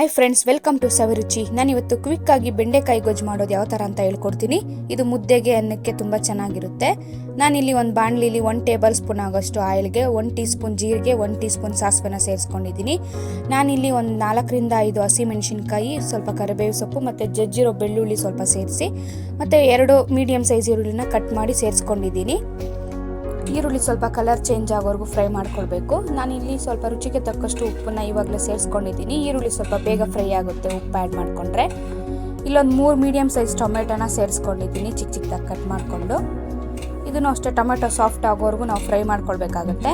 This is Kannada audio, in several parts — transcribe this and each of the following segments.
Hi friends welcome to Saviruchi quick ಕ್ವಿಕ್ಕಾಗಿ ಬೆಂಡೆಕಾಯಿ ಗೊಜ್ಜು ಮಾಡೋದು ಯಾವ ಥರ ಅಂತ ಹೇಳ್ಕೊಡ್ತೀನಿ. ಇದು ಮುದ್ದೆಗೆ, ಅನ್ನಕ್ಕೆ ತುಂಬ ಚೆನ್ನಾಗಿರುತ್ತೆ. ನಾನಿಲ್ಲಿ ಒಂದು ಬಾಣಲಿಲಿ ಒನ್ ಟೇಬಲ್ ಸ್ಪೂನ್ ಆಗೋಷ್ಟು ಆಯಿಲ್ಗೆ ಒನ್ ಟೀ ಸ್ಪೂನ್ ಜೀರಿಗೆ ಒನ್ ಟೀ ಸ್ಪೂನ್ ಸಾಸಿವೆನ ಸೇರಿಸ್ಕೊಂಡಿದ್ದೀನಿ ನಾನಿಲ್ಲಿ ಒಂದು ನಾಲ್ಕರಿಂದ ಐದು ಹಸಿಮೆಣಸಿನ್ಕಾಯಿ ಸ್ವಲ್ಪ ಕರಿಬೇವು ಸೊಪ್ಪು ಮತ್ತು ಜಜ್ಜಿರೋ ಬೆಳ್ಳುಳ್ಳಿ ಸ್ವಲ್ಪ ಸೇರಿಸಿ, ಮತ್ತು ಎರಡು ಮೀಡಿಯಮ್ ಸೈಜ್ ಈರುಳ್ಳಿನ ಕಟ್ ಮಾಡಿ ಸೇರಿಸ್ಕೊಂಡಿದ್ದೀನಿ ಈರುಳ್ಳಿ ಸ್ವಲ್ಪ ಕಲರ್ ಚೇಂಜ್ ಆಗೋವರೆಗೂ ಫ್ರೈ ಮಾಡ್ಕೊಳ್ಬೇಕು. ನಾನಿಲ್ಲಿ ಸ್ವಲ್ಪ ರುಚಿಗೆ ತಕ್ಕಷ್ಟು ಉಪ್ಪನ್ನ ಇವಾಗಲೇ ಸೇರಿಸ್ಕೊಂಡಿದ್ದೀನಿ. ಈರುಳ್ಳಿ ಸ್ವಲ್ಪ ಬೇಗ ಫ್ರೈ ಆಗುತ್ತೆ, ಉಪ್ಪು ಆ್ಯಡ್ ಮಾಡಿಕೊಂಡ್ರೆ. ಇಲ್ಲೊಂದು ಮೂರು ಮೀಡಿಯಮ್ ಸೈಜ್ ಟೊಮೆಟೊನ ಸೇರಿಸ್ಕೊಂಡಿದ್ದೀನಿ ಚಿಕ್ಕ ಚಿಕ್ಕದಾಗಿ ಕಟ್ ಮಾಡಿಕೊಂಡು. ಇದನ್ನು ಅಷ್ಟೇ ಟೊಮೆಟೊ ಸಾಫ್ಟ್ ಆಗೋವರೆಗೂ ನಾವು ಫ್ರೈ ಮಾಡ್ಕೊಳ್ಬೇಕಾಗುತ್ತೆ.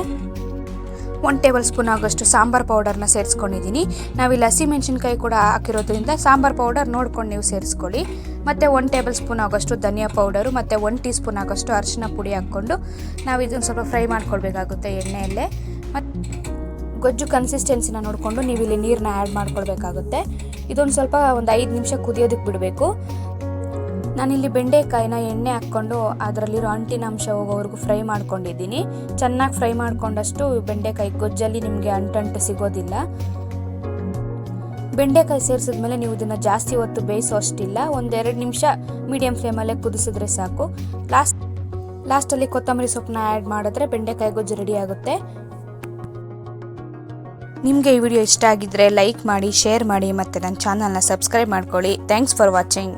ಒನ್ ಟೇಬಲ್ ಸ್ಪೂನ್ ಆಗೋಷ್ಟು ಸಾಂಬಾರ್ ಪೌಡರ್ನ ಸೇರಿಸ್ಕೊಂಡಿದ್ದೀನಿ. ನಾವಿಲ್ಲಿ ಹಸಿಮೆಣಸಿನ್ಕಾಯಿ ಕೂಡ ಹಾಕಿರೋದ್ರಿಂದ ಸಾಂಬಾರ್ ಪೌಡರ್ ನೋಡ್ಕೊಂಡು ನೀವು ಸೇರಿಸ್ಕೊಳ್ಳಿ. ಮತ್ತು ಒನ್ ಟೇಬಲ್ ಸ್ಪೂನ್ ಆಗೋಷ್ಟು ಧನಿಯಾ ಪೌಡರು, ಮತ್ತು ಒನ್ ಟೀ ಸ್ಪೂನ್ ಆಗೋಷ್ಟು ಅರಿಶಿನ ಪುಡಿ ಹಾಕ್ಕೊಂಡು ನಾವು ಇದನ್ನು ಸ್ವಲ್ಪ ಫ್ರೈ ಮಾಡ್ಕೊಳ್ಬೇಕಾಗುತ್ತೆ ಎಣ್ಣೆಯಲ್ಲೇ. ಮತ್ತು ಗೊಜ್ಜು ಕನ್ಸಿಸ್ಟೆನ್ಸಿನ ನೋಡಿಕೊಂಡು ನೀವು ಇಲ್ಲಿ ನೀರನ್ನ ಆ್ಯಡ್ ಮಾಡ್ಕೊಳ್ಬೇಕಾಗುತ್ತೆ. ಇದೊಂದು ಸ್ವಲ್ಪ ಒಂದು ಐದು ನಿಮಿಷ ಕುದಿಯೋದಕ್ಕೆ ಬಿಡಬೇಕು. ನಾನಿಲ್ಲಿ ಬೆಂಡೆಕಾಯಿನ ಎಣ್ಣೆ ಹಾಕ್ಕೊಂಡು ಅದರಲ್ಲಿರೋ ಅಂಟಿನ ಅಂಶ ಹೋಗೋವರೆಗೂ ಫ್ರೈ ಮಾಡ್ಕೊಂಡಿದ್ದೀನಿ. ಚೆನ್ನಾಗಿ ಫ್ರೈ ಮಾಡ್ಕೊಂಡಷ್ಟು ಬೆಂಡೆಕಾಯಿ ಗೊಜ್ಜಲ್ಲಿ ನಿಮಗೆ ಅಂಟಂಟು ಸಿಗೋದಿಲ್ಲ. ಬೆಂಡೆಕಾಯಿ ಸೇರಿಸಿದ್ಮೇಲೆ ನೀವು ಇದನ್ನು ಜಾಸ್ತಿ ಹೊತ್ತು ಬೇಯಿಸೋ ಅಷ್ಟಿಲ್ಲ. ಒಂದೆರಡು ನಿಮಿಷ ಮೀಡಿಯಂ ಫ್ಲೇಮಲ್ಲೇ ಕುದಿಸಿದ್ರೆ ಸಾಕು. ಲಾಸ್ಟ್ ಲಾಸ್ಟಲ್ಲಿ ಕೊತ್ತಂಬರಿ ಸೊಪ್ಪನ್ನ ಆ್ಯಡ್ ಮಾಡಿದ್ರೆ ಬೆಂಡೆಕಾಯಿ ಗೊಜ್ಜು ರೆಡಿ ಆಗುತ್ತೆ. ನಿಮಗೆ ಈ ವಿಡಿಯೋ ಇಷ್ಟ ಆಗಿದ್ದರೆ ಲೈಕ್ ಮಾಡಿ ಶೇರ್ ಮಾಡಿ ಮತ್ತು ನನ್ನ ಚಾನಲ್ನ ಸಬ್ಸ್ಕ್ರೈಬ್ ಮಾಡ್ಕೊಳ್ಳಿ. Thanks for watching